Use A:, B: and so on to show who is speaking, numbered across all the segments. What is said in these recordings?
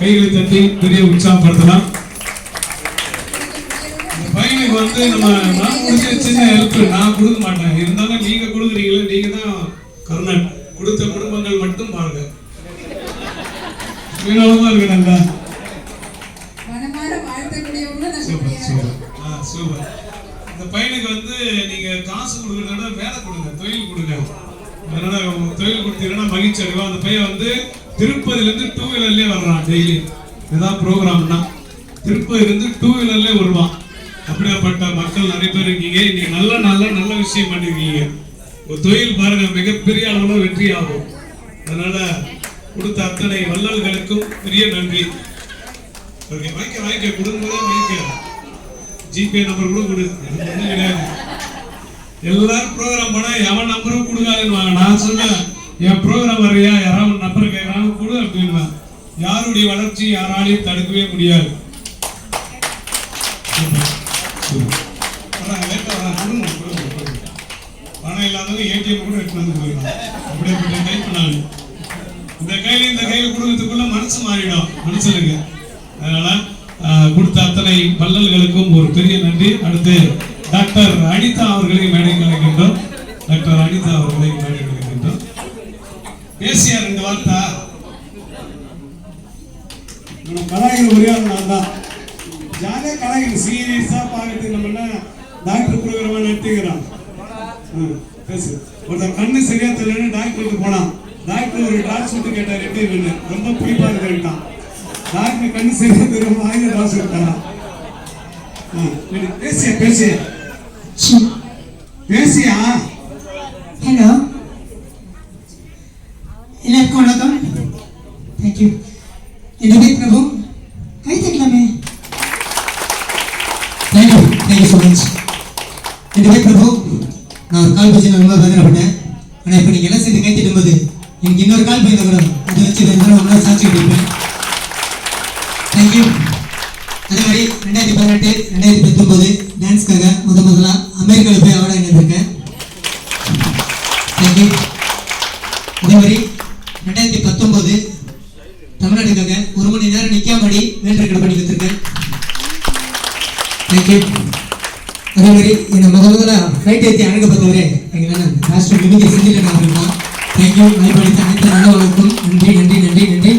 A: கைகளை தட்டி பெரிய உற்சாகப்படுத்தலாம். பையனுக்கு வந்து நம்ம நான் கொடுத்த சின்ன ஹெல்ப் நான் கொடுக்க மாட்டேன். இருந்தாலும் நீங்க கொடுக்குறீங்களே நீங்க தான் கருணன். கொடுத்த குடும்பங்கள் மட்டும் பாருங்க. வினோதமா இருக்கு நல்லா சூப்பர் இந்த பையனுக்கு வந்து நீங்க காசு கொடுக்கறத விட வேலை கொடுங்க தொழில் கொடுங்க. அதனால தொழில் கொடுத்தீங்கன்னா மகிழ்ச்சி அடைவோம் அந்த பையன் வந்து திருப்பதில இருந்து டூ வீலர்லயே வர்றான் டெய்லி ஏதாவது ப்ரோக்ராம்னா திருப்பதில இருந்து டூ வீலர்லயே வருவான். அப்படியாப்பட்ட மக்கள் நிறைய பேர் இருக்கீங்க. நீங்க நல்ல நல்ல நல்ல விஷயம் பண்ணிருக்கீங்க. ஒரு தொழில் பாருங்க மிகப்பெரிய அளவுல வெற்றி ஆகும். அதனால கொடுத்த அத்தனை வள்ளல்களுக்கும் பெரிய நன்றி. ஓகே வாங்கிக்க வாங்கிக்க கொடுக்கும்போதே வாங்கிக்க ஜிபே நம்பர் கூட கொடு. எனக்கு கிடையாது. எல்லாரும் ப்ரோக்ராம் பண்ணா எவன் நம்பரும் கொடுக்காதுன்னு நான் சொன்னேன் என் ப்ரோக்ராம் வர்றியா? யாராவது நம்பர் கேட்கறாங்க கொடு அப்படின்னா யாருடைய வளர்ச்சி யாராலையும் தடுக்கவே முடியாது. பணம் இல்லாதவங்க ஏடிஎம் கூட எடுத்து வந்து போயிடும் அப்படியே கை பண்ணாங்க இந்த கையில இந்த கையில கொடுக்கறதுக்குள்ள மனசு மாறிடும். மனுஷனுக்கு அதனால கொடுத்த அத்தனை பல்லல்களுக்கும் ஒரு பெரிய நன்றி. அடுத்து டாக்டர் அனிதா அவர்களை மேடைக்கு அழைக்கின்றோம் டாக்டர் அனிதா அவர்களை மேடைக்கு அழைக்கின்றோம் பேசிய ரெண்டு வார்த்தா? நம்ம கலாய்கள் ஒரே நான் தான். ஜாலியாக கலாய்கள் சீரியஸாக பார்க்கறதுக்கு நம்ம என்ன டாக்டர் ப்ரோக்ராமாக நடத்திக்கிறான்? பேசு. ஒருத்தர் கண்ணு சரியா தெரியலன்னு டாக்டருக்கு போனான். டாக்டர் ஒரு டாக்டர் சுட்டு கேட்டார் எப்படி இருக்குன்னு? ரொம்ப பிடிப்பாக இருக்கிட்டான் டாக்டர் கண்ணு சரியா தெரியும் ஆயிரம் டாக்டர் சொல்லிட்டாரா பேசியா பேசிய. பேசியா?
B: ஹலோ எல்லாருக்கும் வணக்கம். தேங்க்யூ என் பேர் பிரபு. கை தட்டலாமே. தேங்க்யூ தேங்க்யூ ஸோ மச் என் பேர் பிரபு. நான் ஒரு கால் நான் ரொம்ப வேதனைப்பட்டேன் ஆனால் இப்போ நீங்கள் எல்லாம் சேர்ந்து கை தட்டும்போது எனக்கு இன்னொரு கால் போயிருந்த கூட அதை வச்சு ரெண்டு நாள் ஒன்றா சாட்சி கொடுப்பேன். தேங்க்யூ அதே மாதிரி ரெண்டாயிரத்தி பதினெட்டு ரெண்டாயிரத்தி பத்தொம்போது டான்ஸ்க்காக முத முதலாக அமெரிக்காவில் போய் அவார்டு இணைந்திருக்கேன் அதேமாதிரி ரெண்டாயிரத்தி பத்தொன்பது தமிழ்நாட்டுக்காக ஒரு மணி நேரம் நிற்காமடி வேல்ரெக்கார்டு பண்ணி கொடுத்துருக்கேன் தேங்க்யூ அதே மாதிரி என்னை முதல்ல ஃப்ளைட் ஏற்றி அணுக பார்த்தவரே எங்கள் ராஷ்டிர மிமிக்க செஞ்சுட்டு அவர்கள் தேங்க்யூ வாய்ப்பளித்த அனைத்து நல்லவர்களுக்கும் நன்றி நன்றி நன்றி நன்றி.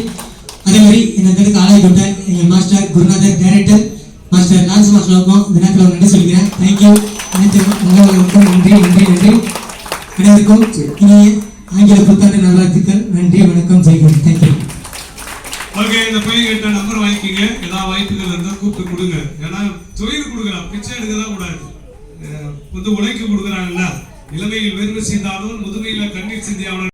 B: அதே மாதிரி என்னை தடுக்க ஆளாய் கொண்ட எங்கள் மாஸ்டர் குருநாதர் டைரக்டர் மாஸ்டர் லான்ஸ் மாஸ்டருக்கும் இந்த நேரத்தில் நன்றி சொல்லிக்கிறேன். தேங்க்யூ அனைத்து நன்றி நன்றி நன்றி. அனைவருக்கும் இனிய ஆங்கில புத்தாண்டு நல்வாழ்த்துக்கள். நன்றி வணக்கம். தேங்க்யூ
A: ஓகே இந்த பையன் கிட்ட நம்பர் வாங்கிக்கிங்க. எல்லா வாய்ப்புகள் இருந்தால் கூப்பிட்டு கொடுங்க. ஏன்னா தொழில் கொடுக்குறான். பிச்சை எடுக்க தான் கூடாது வந்து உழைக்க கொடுக்குறாங்கல்ல இளமையில் வெறுமை செய்தாலும் முதுமையில கண்ணீர் சிந்தியாவன